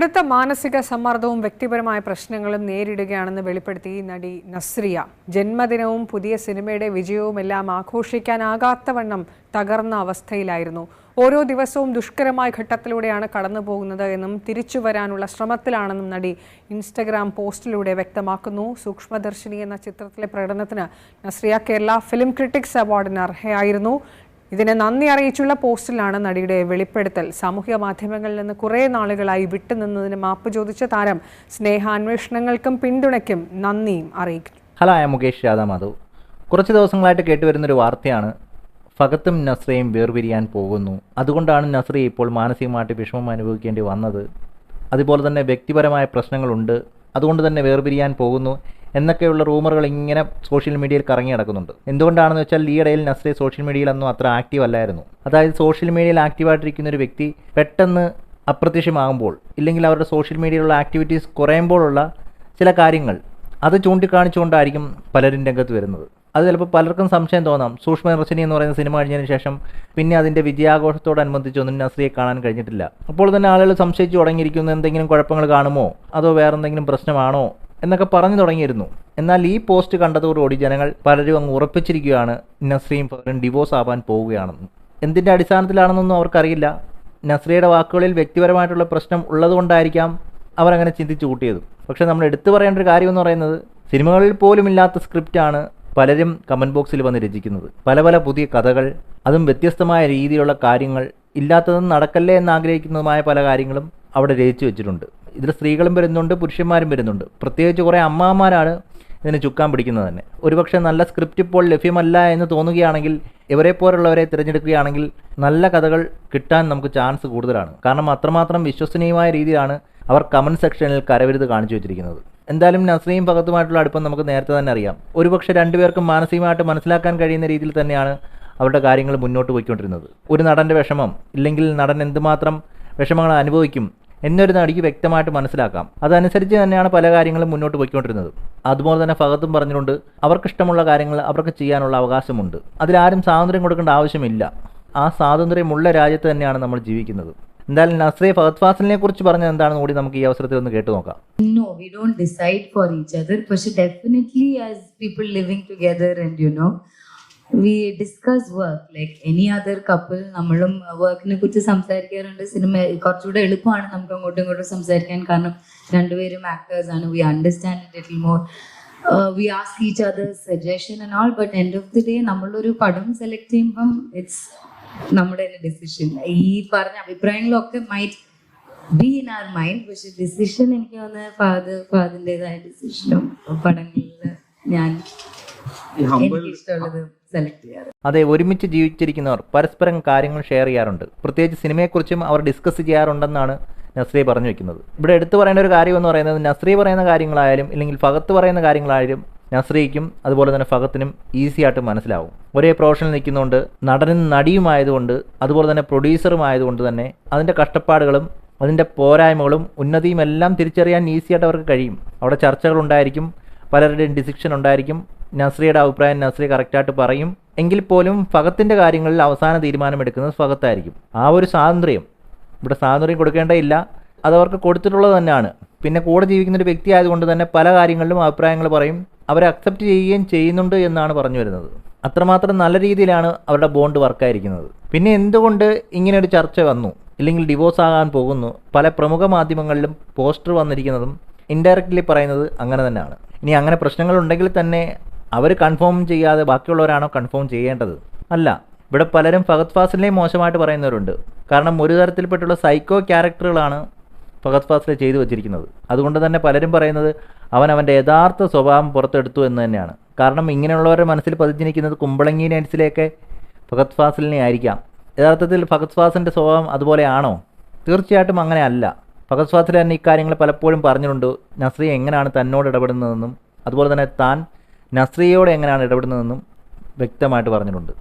കടുത്ത മാനസിക സമ്മർദ്ദവും വ്യക്തിപരമായ പ്രശ്നങ്ങളും നേരിടുകയാണെന്ന് വെളിപ്പെടുത്തി നടി നസ്രിയ. ജന്മദിനവും പുതിയ സിനിമയുടെ വിജയവും എല്ലാം ആഘോഷിക്കാനാകാത്തവണ്ണം തകർന്ന അവസ്ഥയിലായിരുന്നു. ഓരോ ദിവസവും ദുഷ്കരമായ ഘട്ടത്തിലൂടെയാണ് കടന്നു പോകുന്നത് എന്നും തിരിച്ചു വരാനുള്ള ശ്രമത്തിലാണെന്നും നടി ഇൻസ്റ്റഗ്രാം പോസ്റ്റിലൂടെ വ്യക്തമാക്കുന്നു. സൂക്ഷ്മദർശിനി എന്ന ചിത്രത്തിലെ പ്രകടനത്തിന് നസ്രിയ കേരള ഫിലിം ക്രിട്ടിക്സ് അവാർഡിന് അർഹയായിരുന്നു. ഇതിന് നന്ദി അറിയിച്ചുള്ള പോസ്റ്റിലാണ് നടിയുടെ വെളിപ്പെടുത്തൽ. സാമൂഹിക മാധ്യമങ്ങളിൽ നിന്ന് കുറേ നാളുകളായി വിട്ടുനിന്നതിന് മാപ്പ് ചോദിച്ച താരം സ്നേഹാന്വേഷണങ്ങൾക്കും പിന്തുണയ്ക്കും നന്ദിയും അറിയിക്കുന്നു. ഹലോ ഐ മുകേഷ് യാദവ് മാധവ് കുറച്ച് ദിവസങ്ങളായിട്ട് കേട്ടുവരുന്നൊരു വാർത്തയാണ്. ഫഗത്തും നസ്രയും വേർപിരിയാൻ പോകുന്നു. അതുകൊണ്ടാണ് നസ്രി ഇപ്പോൾ മാനസികമായിട്ട് വിഷമം അനുഭവിക്കേണ്ടി വന്നത്. അതുപോലെ തന്നെ വ്യക്തിപരമായ പ്രശ്നങ്ങളുണ്ട്. അതുകൊണ്ട് തന്നെ വേർപിരിയാൻ പോകുന്നു. എന്നൊക്കെയുള്ള റൂമറുകൾ ഇങ്ങനെ സോഷ്യൽ മീഡിയയിൽ കറങ്ങി നടക്കുന്നുണ്ട്. എന്തുകൊണ്ടാണെന്ന് വെച്ചാൽ ഈ ഇടയിൽ നസ്രെ സോഷ്യൽ മീഡിയയിലൊന്നും അത്ര ആക്റ്റീവ് അല്ലായിരുന്നു. അതായത് സോഷ്യൽ മീഡിയയിൽ ആക്റ്റീവായിട്ടിരിക്കുന്ന ഒരു വ്യക്തി പെട്ടെന്ന് അപ്രത്യക്ഷമാകുമ്പോൾ ഇല്ലെങ്കിൽ അവരുടെ സോഷ്യൽ മീഡിയയിലുള്ള ആക്ടിവിറ്റീസ് കുറയുമ്പോഴുള്ള ചില കാര്യങ്ങൾ അത് ചൂണ്ടിക്കാണിച്ചുകൊണ്ടായിരിക്കും പലരും രംഗത്ത് വരുന്നത്. അത് ചിലപ്പോൾ പലർക്കും സംശയം തോന്നാം. സൂക്ഷ്മ സൂക്ഷ്മദർശിനി എന്ന് പറയുന്ന സിനിമ കഴിഞ്ഞതിന് ശേഷം പിന്നെ അതിന്റെ വിജയാഘോഷത്തോടനുബന്ധിച്ചൊന്നും നസ്രിയെ കാണാൻ കഴിഞ്ഞിട്ടില്ല. അപ്പോൾ തന്നെ ആളുകൾ സംശയിച്ചു തുടങ്ങിയിരിക്കുന്നു. എന്തെങ്കിലും കുഴപ്പങ്ങൾ കാണുമോ? അതോ വേറെന്തെങ്കിലും പ്രശ്നമാണോ? എന്നൊക്കെ പറഞ്ഞു തുടങ്ങിയിരുന്നു. എന്നാൽ ഈ പോസ്റ്റ് കണ്ടതോടുകൂടി ജനങ്ങൾ പലരും അങ്ങ് ഉറപ്പിച്ചിരിക്കുകയാണ് നസ്രിയും ഫഹറും ഡിവോഴ്സ് ആവാൻ പോവുകയാണെന്ന്. എന്തിന്റെ അടിസ്ഥാനത്തിലാണെന്നൊന്നും അവർക്കറിയില്ല. നസ്രിയുടെ വാക്കുകളിൽ വ്യക്തിപരമായിട്ടുള്ള പ്രശ്നം ഉള്ളതുകൊണ്ടായിരിക്കാം അവരങ്ങനെ ചിന്തിച്ചു കൂട്ടിയത്. പക്ഷേ നമ്മൾ എടുത്തു പറയേണ്ട ഒരു കാര്യം എന്ന് പറയുന്നത് സിനിമകളിൽ പോലും ഇല്ലാത്ത സ്ക്രിപ്റ്റാണ് പലരും കമന്റ് ബോക്സിൽ വന്ന് രചിക്കുന്നത്. പല പല പുതിയ കഥകൾ അതും വ്യത്യസ്തമായ രീതിയിലുള്ള കാര്യങ്ങൾ ഇല്ലാത്തതും നടക്കല്ലേ എന്ന് ആഗ്രഹിക്കുന്നതുമായ പല കാര്യങ്ങളും അവിടെ രചിച്ചു വെച്ചിട്ടുണ്ട്. ഇതിൽ സ്ത്രീകളും വരുന്നുണ്ട് പുരുഷന്മാരും വരുന്നുണ്ട്. പ്രത്യേകിച്ച് കുറേ അമ്മമാരാണ് ഇതിന് ചുക്കാൻ പിടിക്കുന്നത് തന്നെ. ഒരുപക്ഷെ നല്ല സ്ക്രിപ്റ്റ് ഇപ്പോൾ ലഭ്യമല്ല എന്ന് തോന്നുകയാണെങ്കിൽ ഇവരെ പോലുള്ളവരെ തിരഞ്ഞെടുക്കുകയാണെങ്കിൽ നല്ല കഥകൾ കിട്ടാൻ നമുക്ക് ചാൻസ് കൂടുതലാണ്. കാരണം അത്രമാത്രം വിശ്വസനീയമായ രീതിയിലാണ് അവർ കമന്റ് സെക്ഷനിൽ കരവിരുത് കാണിച്ചു വെച്ചിരിക്കുന്നത്. എന്തായാലും നസ്രീം ഭഗത്തുമായിട്ടുള്ള അടുപ്പം നമുക്ക് നേരത്തെ തന്നെ അറിയാം. ഒരുപക്ഷെ രണ്ടുപേർക്കും മാനസികമായിട്ട് മനസ്സിലാക്കാൻ കഴിയുന്ന രീതിയിൽ തന്നെയാണ് അവരുടെ കാര്യങ്ങൾ മുന്നോട്ട് പോയിക്കൊണ്ടിരുന്നത്. ഒരു നടന്റെ വിഷമം ഇല്ലെങ്കിൽ നടൻ എന്തുമാത്രം വിഷമങ്ങൾ അനുഭവിക്കും എന്നൊരു നടിക്ക് വ്യക്തമായിട്ട് മനസ്സിലാക്കാം. അതനുസരിച്ച് തന്നെയാണ് പല കാര്യങ്ങളും മുന്നോട്ട് പോയിക്കൊണ്ടിരുന്നത്. അതുപോലെ തന്നെ ഫഹത്തും പറഞ്ഞിട്ടുണ്ട് അവർക്കിഷ്ടമുള്ള കാര്യങ്ങൾ അവർക്ക് ചെയ്യാനുള്ള അവകാശമുണ്ട്. അതിലാരും സ്വാതന്ത്ര്യം കൊടുക്കേണ്ട ആവശ്യമില്ല. ആ സ്വാതന്ത്ര്യമുള്ള രാജ്യത്ത് തന്നെയാണ് നമ്മൾ ജീവിക്കുന്നത്. എന്തായാലും നസ്രി ഫഹദ് ഫാസിലിനെ കുറിച്ച് പറഞ്ഞത് എന്താണെന്ന് കൂടി നമുക്ക് ഈ അവസരത്തിൽ ഒന്ന് കേട്ടു നോക്കാം. No we don't decide for each other. But definitely, as people living together, and you know, we discuss work like any other couple നമ്മളും വർക്കിനെ കുറിച്ച് സംസാരിക്കാറുണ്ട്. സിനിമ കുറച്ചുകൂടെ എളുപ്പമാണ് നമുക്ക് അങ്ങോട്ടും ഇങ്ങോട്ടും സംസാരിക്കാൻ. കാരണം രണ്ടുപേരും ആക്ടേഴ്സ് ആണ്. We understand little more we ask each other suggestion and all but end of the day നമ്മളൊരു പടം സെലക്ട് ചെയ്യുമ്പം ഇറ്റ്സ് നമ്മുടെ തന്നെ ഡിസിഷൻ ഈ പറഞ്ഞ അഭിപ്രായങ്ങളൊക്കെ might be in our mind പക്ഷെ ഡിസിഷൻ എനിക്ക് തോന്നുന്നത് ഫാദർ ഫാദറിന്റെതായ ഡിസിഷനും പടങ്ങളിൽ ഞാൻ സെലക്ട് ചെയ്യാറ്. അതെ ഒരുമിച്ച് ജീവിച്ചിരിക്കുന്നവർ പരസ്പരം കാര്യങ്ങൾ ഷെയർ ചെയ്യാറുണ്ട്. പ്രത്യേകിച്ച് സിനിമയെക്കുറിച്ചും അവർ ഡിസ്കസ് ചെയ്യാറുണ്ടെന്നാണ് നസ്രി പറഞ്ഞു വെക്കുന്നത്. ഇവിടെ എടുത്തു പറയേണ്ട ഒരു കാര്യം എന്ന് പറയുന്നത് നസ്രി പറയുന്ന കാര്യങ്ങളായാലും ഇല്ലെങ്കിൽ ഫഹത്ത് പറയുന്ന കാര്യങ്ങളായാലും നസ്രിക്കും അതുപോലെ തന്നെ ഫഹത്തിനും ഈസി ആയിട്ട് മനസ്സിലാവും. ഒരേ പ്രൊഫഷനിൽ നിൽക്കുന്നതുകൊണ്ട് നടനും നടിയുമായതുകൊണ്ട് അതുപോലെ തന്നെ പ്രൊഡ്യൂസറും ആയതുകൊണ്ട് തന്നെ അതിന്റെ കഷ്ടപ്പാടുകളും അതിന്റെ പോരായ്മകളും ഉന്നതിയും എല്ലാം തിരിച്ചറിയാൻ ഈസി ആയിട്ട് അവർക്ക് കഴിയും. അവിടെ ചർച്ചകളുണ്ടായിരിക്കും പലരുടെയും ഡിസിഷൻ ഉണ്ടായിരിക്കും നസ്രിയുടെ അഭിപ്രായം നസ്രി കറക്റ്റായിട്ട് പറയും. എങ്കിൽ പോലും ഫഹത്തിന്റെ കാര്യങ്ങളിൽ അവസാന തീരുമാനമെടുക്കുന്നത് ഫഹത്തായിരിക്കും. ആ ഒരു സ്വാതന്ത്ര്യം ഇവിടെ സ്വാതന്ത്ര്യം കൊടുക്കേണ്ടതില്ല. അത് അവർക്ക് കൊടുത്തിട്ടുള്ളത് തന്നെയാണ്. പിന്നെ കൂടെ ജീവിക്കുന്ന ഒരു വ്യക്തി ആയതുകൊണ്ട് തന്നെ പല കാര്യങ്ങളിലും അഭിപ്രായങ്ങൾ പറയും. അവരെ അക്സെപ്റ്റ് ചെയ്യുകയും ചെയ്യുന്നുണ്ട് എന്നാണ് പറഞ്ഞു വരുന്നത്. അത്രമാത്രം നല്ല രീതിയിലാണ് അവരുടെ ബോണ്ട് വർക്കായിരിക്കുന്നത് പിന്നെ എന്തുകൊണ്ട് ഇങ്ങനെ ഒരു ചർച്ച വന്നു? ഇല്ലെങ്കിൽ ഡിവോഴ്സ് ആകാൻ പോകുന്നു? പല പ്രമുഖ മാധ്യമങ്ങളിലും പോസ്റ്റർ വന്നിരിക്കുന്നതും ഇൻഡയറക്റ്റ്ലി പറയുന്നത് അങ്ങനെ തന്നെയാണ്. ഇനി അങ്ങനെ പ്രശ്നങ്ങളുണ്ടെങ്കിൽ തന്നെ അവർ കൺഫേം ചെയ്യാതെ ബാക്കിയുള്ളവരാണോ കൺഫേം ചെയ്യേണ്ടത്? അല്ല. ഇവിടെ പലരും ഫഹദ് ഫാസിലിനെയും മോശമായിട്ട് പറയുന്നവരുണ്ട്. കാരണം ഒരു തരത്തിൽപ്പെട്ടുള്ള സൈക്കോ ക്യാരക്ടറുകളാണ് ഫഹദ് ഫാസിൽ ചെയ്തു വച്ചിരിക്കുന്നത്. അതുകൊണ്ട് തന്നെ പലരും പറയുന്നത് അവൻ അവന്റെ യഥാർത്ഥ സ്വഭാവം പുറത്തെടുത്തു എന്ന് തന്നെയാണ്. കാരണം ഇങ്ങനെയുള്ളവരുടെ മനസ്സിൽ പതിഞ്ഞിരിക്കുന്നത് കുമ്പളങ്ങി നൈറ്റ്സിലേക്ക് ഫഹദ് ഫാസിലിനെ ആയിരിക്കാം. യഥാർത്ഥത്തിൽ ഫഹദ് ഫാസിന്റെ സ്വഭാവം അതുപോലെയാണോ തീർച്ചയായിട്ടും അങ്ങനെ അല്ല. ഫഹദ് ഫാസിൽ തന്നെ ഇക്കാര്യങ്ങൾ പലപ്പോഴും പറഞ്ഞിട്ടുണ്ട്. നസ്രി എങ്ങനെയാണ് തന്നോട് ഇടപെടുന്നതെന്നും അതുപോലെ തന്നെ താൻ നസ്രിയോട് എങ്ങനെയാണ് ഇടപെടുന്നതെന്നും വ്യക്തമായിട്ട് പറഞ്ഞിട്ടുണ്ട്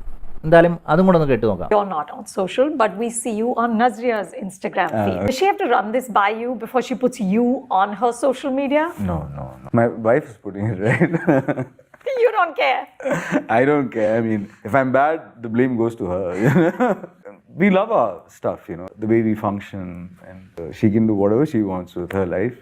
എന്തായാലും അതും കൂടെ ഒന്ന് കേട്ട് നോക്കാം You're not on social, but we see you on Nazria's Instagram feed. Does she have to run this by you before she puts you on her social media? No, no, no. My wife is putting it right. You don't care. I don't care. I mean, if I'm bad, the blame goes to her. we love our stuff, you know, the way we function, and uh, she can do whatever she wants with her life.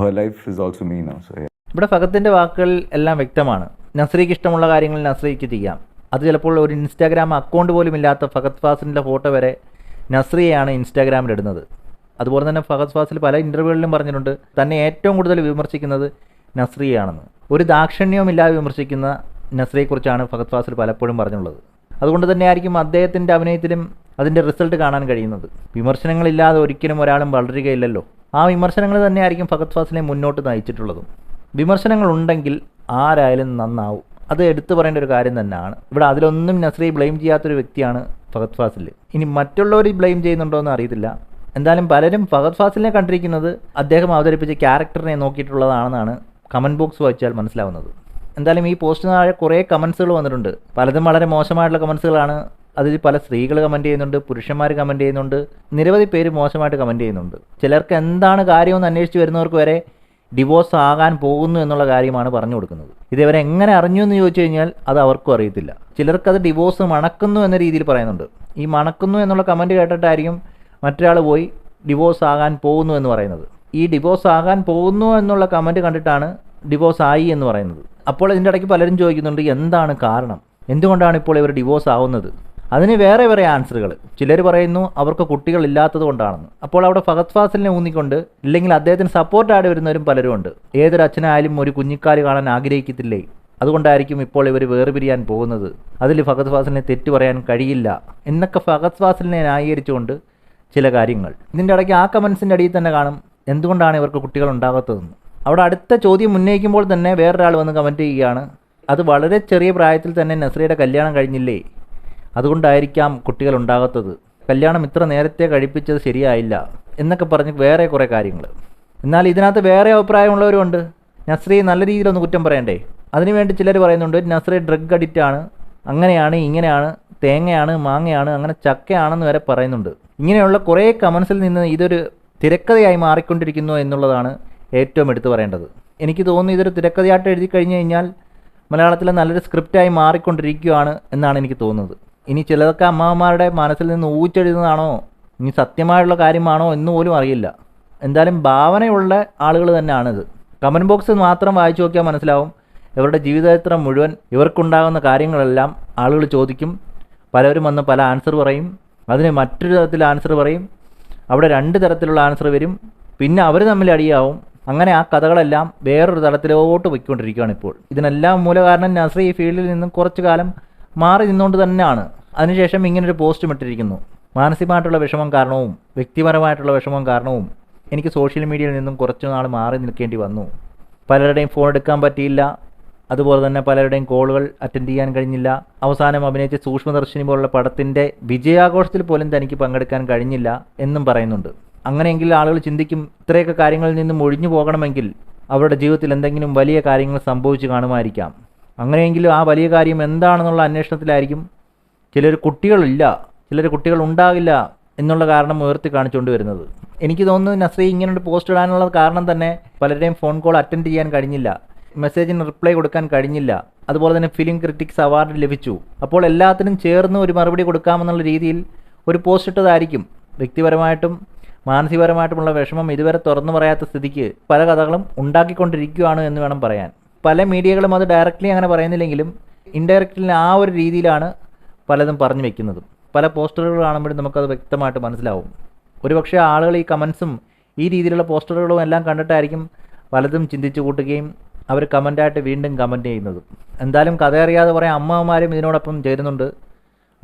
Her life is also me now, so yeah. ഇവിടെ ഫഹത്തിന്റെ വാക്കുകൾ എല്ലാം വ്യക്തമാണ്. നസ്രീക്ക് ഇഷ്ടമുള്ള കാര്യങ്ങൾ നസ്രീക്ക് ചെയ്യാം. അത് ചിലപ്പോൾ ഒരു ഇൻസ്റ്റാഗ്രാം അക്കൗണ്ട് പോലും ഇല്ലാത്ത ഫഹദ് ഫാസിലിന്റെ ഫോട്ടോ വരെ നസ്രിയെയാണ് ഇൻസ്റ്റാഗ്രാമിൽ ഇടുന്നത്. അതുപോലെ തന്നെ ഫഹദ് ഫാസിൽ പല ഇന്റർവ്യൂകളിലും പറഞ്ഞിട്ടുണ്ട് തന്നെ ഏറ്റവും കൂടുതൽ വിമർശിക്കുന്നത് നസ്രിയാണെന്ന് ഒരു ദാക്ഷിണ്യവുമില്ലാതെ വിമർശിക്കുന്ന നസ്രിയെക്കുറിച്ചാണ് ഫഹദ് ഫാസിൽ പലപ്പോഴും പറഞ്ഞുള്ളത്. അതുകൊണ്ട് തന്നെ ആയിരിക്കും അദ്ദേഹത്തിന്റെ അഭിനയത്തിലും അതിന്റെ റിസൾട്ട് കാണാൻ കഴിയുന്നത്. വിമർശനങ്ങളില്ലാതെ ഒരിക്കലും ഒരാളും വളരുകയില്ലല്ലോ. ആ വിമർശനങ്ങൾ തന്നെയായിരിക്കും ഫഹദ് ഫാസിലെ മുന്നോട്ട് നയിച്ചിട്ടുള്ളതും. വിമർശനങ്ങൾ ഉണ്ടെങ്കിൽ ആരായാലും നന്നാവും. അത് എടുത്തു പറയേണ്ട ഒരു കാര്യം തന്നെയാണ്. ഇവിടെ അതിലൊന്നും നസ്രി ബ്ലെയിം ചെയ്യാത്തൊരു വ്യക്തിയാണ് ഫഹദ് ഫാസിൽ ഇനി മറ്റുള്ളവർ ബ്ലെയിം ചെയ്യുന്നുണ്ടോ എന്ന് അറിയത്തില്ല. എന്തായാലും പലരും ഫഹദ് ഫാസിലിനെ കണ്ടിരിക്കുന്നത് അദ്ദേഹം അവതരിപ്പിച്ച ക്യാരക്ടറിനെ നോക്കിയിട്ടുള്ളതാണെന്നാണ് കമന്റ് ബോക്സ് വായിച്ചാൽ മനസ്സിലാവുന്നത്. എന്തായാലും ഈ പോസ്റ്റിന് താഴെ കുറേ കമൻസുകൾ വന്നിട്ടുണ്ട്. പലതും വളരെ മോശമായിട്ടുള്ള കമൻസുകളാണ് അതിൽ പല സ്ത്രീകൾ കമന്റ് ചെയ്യുന്നുണ്ട് പുരുഷന്മാർ കമന്റ് ചെയ്യുന്നുണ്ട് നിരവധി പേര് മോശമായിട്ട് കമന്റ് ചെയ്യുന്നുണ്ട്. ചിലർക്ക് എന്താണ് കാര്യമെന്ന് അന്വേഷിച്ച് വരുന്നവർക്ക് വരെ ഡിവോഴ്സ് ആകാൻ പോകുന്നു എന്നുള്ള കാര്യമാണ് പറഞ്ഞു കൊടുക്കുന്നത്. ഇത് ഇതേവരെ എങ്ങനെ അറിഞ്ഞു എന്ന് ചോദിച്ചു കഴിഞ്ഞാൽ അത് അവർക്കും അറിയത്തില്ല. ചിലർക്കത് ഡിവോഴ്സ് മണക്കുന്നു എന്ന രീതിയിൽ പറയുന്നുണ്ട്. ഈ മണക്കുന്നു എന്നുള്ള കമന്റ് കേട്ടിട്ടായിരിക്കും മറ്റൊരാൾ പോയി ഡിവോഴ്സ് ആകാൻ പോകുന്നു എന്ന് പറയുന്നത്. ഈ ഡിവോഴ്സ് ആകാൻ പോകുന്നു എന്നുള്ള കമന്റ് കണ്ടിട്ടാണ് ഡിവോഴ്സ് ആയി എന്ന് പറയുന്നത്. അപ്പോൾ ഇതിന്റെ ഇടയ്ക്ക് പലരും ചോദിക്കുന്നുണ്ട് എന്താണ് കാരണം? എന്തുകൊണ്ടാണ് ഇപ്പോൾ ഇവർ ഡിവോഴ്സ് ആവുന്നത്? അതിന് വേറെ വേറെ ആൻസറുകൾ. ചിലർ പറയുന്നു അവർക്ക് കുട്ടികളില്ലാത്തത് കൊണ്ടാണെന്ന്. അപ്പോൾ അവിടെ ഫഹദ് ഫാസിലിനെ ഊന്നിക്കൊണ്ട് ഇല്ലെങ്കിൽ അദ്ദേഹത്തിന് സപ്പോർട്ടായിട്ട് വരുന്നവരും പലരും ഉണ്ട്. ഏതൊരു അച്ഛനായാലും ഒരു കുഞ്ഞിക്കാൽ കാണാൻ ആഗ്രഹിക്കത്തില്ലേ? അതുകൊണ്ടായിരിക്കും ഇപ്പോൾ ഇവർ വേർപിരിയാൻ പോകുന്നത്. അതിൽ ഫഹദ് ഫാസിലിനെ തെറ്റു പറയാൻ കഴിയില്ല എന്നൊക്കെ ഫഹദ് ഫാസിലിനെ ന്യായീകരിച്ചുകൊണ്ട് ചില കാര്യങ്ങൾ. ഇതിന്റെ ഇടയ്ക്ക് ആ കമൻസിന്റെ അടിയിൽ തന്നെ കാണും എന്തുകൊണ്ടാണ് ഇവർക്ക് കുട്ടികൾ ഉണ്ടാകാത്തതെന്ന്. അവിടെ അടുത്ത ചോദ്യം ഉന്നയിക്കുമ്പോൾ തന്നെ വേറൊരാൾ വന്ന് കമന്റ് ചെയ്യുകയാണ് അത് വളരെ ചെറിയ പ്രായത്തിൽ തന്നെ നസ്രിയുടെ കല്യാണം കഴിഞ്ഞില്ലേ? അതുകൊണ്ടായിരിക്കാം കുട്ടികൾ ഉണ്ടാകാത്തത്. കല്യാണം ഇത്ര നേരത്തെ കഴിപ്പിച്ചത് ശരിയായില്ല എന്നൊക്കെ പറഞ്ഞ് വേറെ കുറേ കാര്യങ്ങൾ. എന്നാൽ ഇതിനകത്ത് വേറെ അഭിപ്രായമുള്ളവരുമുണ്ട്. നസ്രി നല്ല രീതിയിലൊന്ന് കുറ്റം പറയണ്ടേ? അതിനുവേണ്ടി ചിലർ പറയുന്നുണ്ട് നസ്രി ഡ്രഗ് അഡിക്റ്റ് ആണ്. അങ്ങനെയാണ് ഇങ്ങനെയാണ് തേങ്ങയാണ് മാങ്ങയാണ് അങ്ങനെ ചക്കയാണെന്ന് വരെ പറയുന്നുണ്ട്. ഇങ്ങനെയുള്ള കുറേ കമൻസിൽ നിന്ന് ഇതൊരു തിരക്കഥയായി മാറിക്കൊണ്ടിരിക്കുന്നു എന്നുള്ളതാണ് ഏറ്റവും എടുത്തു പറയേണ്ടത്. എനിക്ക് തോന്നുന്നു ഇതൊരു തിരക്കഥയായിട്ട് എഴുതി കഴിഞ്ഞു കഴിഞ്ഞാൽ മലയാളത്തിലെ നല്ലൊരു സ്ക്രിപ്റ്റായി മാറിക്കൊണ്ടിരിക്കുകയാണ് എന്നാണ് എനിക്ക് തോന്നുന്നത്. ഇനി ചിലതൊക്കെ അമ്മമാരുടെ മനസ്സിൽ നിന്ന് ഊച്ചെഴുതുന്നതാണോ? ഇനി സത്യമായുള്ള കാര്യമാണോ എന്ന് പോലും അറിയില്ല. എന്തായാലും ഭാവനയുള്ള ആളുകൾ തന്നെയാണിത്. കമന്റ് ബോക്സ് മാത്രം വായിച്ചു നോക്കിയാൽ മനസ്സിലാവും. ഇവരുടെ ജീവിതചരിത്രം മുഴുവൻ ഇവർക്കുണ്ടാകുന്ന കാര്യങ്ങളെല്ലാം ആളുകൾ ചോദിക്കും. പലരും വന്ന് പല ആൻസർ പറയും. അതിന് മറ്റൊരു തരത്തിൽ ആൻസർ പറയും. അവിടെ രണ്ട് തരത്തിലുള്ള ആൻസർ വരും. പിന്നെ അവർ തമ്മിൽ അടിയാവും. അങ്ങനെ ആ കഥകളെല്ലാം വേറൊരു തലത്തിലോട്ട് പോയിക്കൊണ്ടിരിക്കുകയാണ് ഇപ്പോൾ. ഇതിനെല്ലാം മൂലകാരണം നസ്രീ ഈ ഫീൽഡിൽ നിന്നും കുറച്ചു കാലം മാറി നിന്നുകൊണ്ട് തന്നെയാണ്. അതിനുശേഷം ഇങ്ങനൊരു പോസ്റ്റും ഇട്ടിരിക്കുന്നു. മാനസികമായിട്ടുള്ള വിഷമം കാരണവും വ്യക്തിപരമായിട്ടുള്ള വിഷമം കാരണവും എനിക്ക് സോഷ്യൽ മീഡിയയിൽ നിന്നും കുറച്ചു നാൾ മാറി നിൽക്കേണ്ടി വന്നു. പലരുടെയും ഫോൺ എടുക്കാൻ പറ്റിയില്ല. അതുപോലെ തന്നെ പലരുടെയും കോളുകൾ അറ്റൻഡ് ചെയ്യാൻ കഴിഞ്ഞില്ല. അവസാനം അഭിനയിച്ച സൂക്ഷ്മദർശിനി പോലുള്ള പടത്തിന്റെ വിജയാഘോഷത്തിൽ പോലും തനിക്ക് പങ്കെടുക്കാൻ കഴിഞ്ഞില്ല എന്നും പറയുന്നുണ്ട്. അങ്ങനെയെങ്കിൽ ആളുകൾ ചിന്തിക്കും ഇത്രയൊക്കെ കാര്യങ്ങളിൽ നിന്നും ഒഴിഞ്ഞു പോകണമെങ്കിൽ അവരുടെ ജീവിതത്തിൽ എന്തെങ്കിലും വലിയ കാര്യങ്ങൾ സംഭവിച്ചു കാണുമായിരിക്കാം. അങ്ങനെയെങ്കിലും ആ വലിയ കാര്യം എന്താണെന്നുള്ള അന്വേഷണത്തിലായിരിക്കും ചിലർ കുട്ടികളില്ല ചിലർ കുട്ടികൾ ഉണ്ടാകില്ല എന്നുള്ള കാരണം ഉയർത്തി കാണിച്ചുകൊണ്ട് വരുന്നത്. എനിക്ക് തോന്നുന്നു നസ്രി ഒരു പോസ്റ്റ് ഇടാനുള്ള കാരണം തന്നെ പലരുടെയും ഫോൺ കോൾ അറ്റൻഡ് ചെയ്യാൻ കഴിഞ്ഞില്ല മെസ്സേജിന് റിപ്ലൈ കൊടുക്കാൻ കഴിഞ്ഞില്ല അതുപോലെ തന്നെ ഫിലിം ക്രിറ്റിക്സ് അവാർഡ് ലഭിച്ചു. അപ്പോൾ എല്ലാത്തിനും ചേർന്ന് ഒരു മറുപടി കൊടുക്കാമെന്നുള്ള രീതിയിൽ ഒരു പോസ്റ്റ് ഇട്ടതായിരിക്കും. വ്യക്തിപരമായിട്ടും മാനസികപരമായിട്ടുമുള്ള വിഷമം ഇതുവരെ തുറന്നു പറയാത്ത സ്ഥിതിക്ക് പല കഥകളും ഉണ്ടാക്കിക്കൊണ്ടിരിക്കുകയാണ് എന്ന് വേണം പറയാൻ. പല മീഡിയകളും അത് ഡയറക്റ്റ്ലി അങ്ങനെ പറയുന്നില്ലെങ്കിലും ഇൻഡയറക്റ്റ്ലി ആ ഒരു രീതിയിലാണ് പലതും പറഞ്ഞു വെക്കുന്നതും. പല പോസ്റ്ററുകൾ കാണുമ്പോഴും നമുക്കത് വ്യക്തമായിട്ട് മനസ്സിലാവും. ഒരുപക്ഷെ ആളുകൾ ഈ കമൻസും ഈ രീതിയിലുള്ള പോസ്റ്ററുകളും എല്ലാം കണ്ടിട്ടായിരിക്കും പലതും ചിന്തിച്ചു കൂട്ടുകയും അവർ കമന്റായിട്ട് വീണ്ടും കമന്റ് ചെയ്യുന്നതും. എന്തായാലും കഥ അറിയാതെ കുറേ അമ്മമാരും ഇതിനോടൊപ്പം ചേരുന്നുണ്ട്.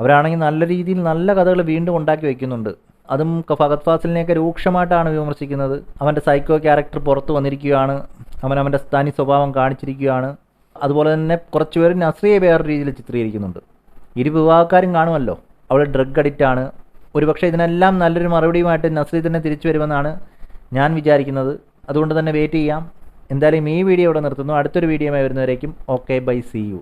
അവരാണെങ്കിൽ നല്ല രീതിയിൽ നല്ല കഥകൾ വീണ്ടും ഉണ്ടാക്കി വയ്ക്കുന്നുണ്ട് അതും ഫഹദ് ഫാസിലിനെയൊക്കെ രൂക്ഷമായിട്ടാണ് വിമർശിക്കുന്നത്. അവന്റെ സൈക്കോ ക്യാരക്ടർ പുറത്തു വന്നിരിക്കുകയാണ്. അവൻ സ്ഥാനി സ്വഭാവം കാണിച്ചിരിക്കുകയാണ്. അതുപോലെ തന്നെ കുറച്ച് പേര് നസ്രിയെ വേറെ രീതിയിൽ ചിത്രീകരിക്കുന്നുണ്ട്. ഇരു വിവാഹക്കാരും കാണുമല്ലോ. അവൾ ഡ്രഗ് അഡിക്റ്റ് ആണ്. ഒരുപക്ഷെ ഇതിനെല്ലാം നല്ലൊരു മറുപടിയുമായിട്ട് നസ്രി തന്നെ തിരിച്ചു വരുമെന്നാണ് ഞാൻ വിചാരിക്കുന്നത്. അതുകൊണ്ട് തന്നെ വെയിറ്റ് ചെയ്യാം. എന്തായാലും ഈ വീഡിയോ ഇവിടെ നിർത്തുന്നു. അടുത്തൊരു വീഡിയോയുമായി വരുന്നവരേക്കും ഓക്കെ ബൈ സി യു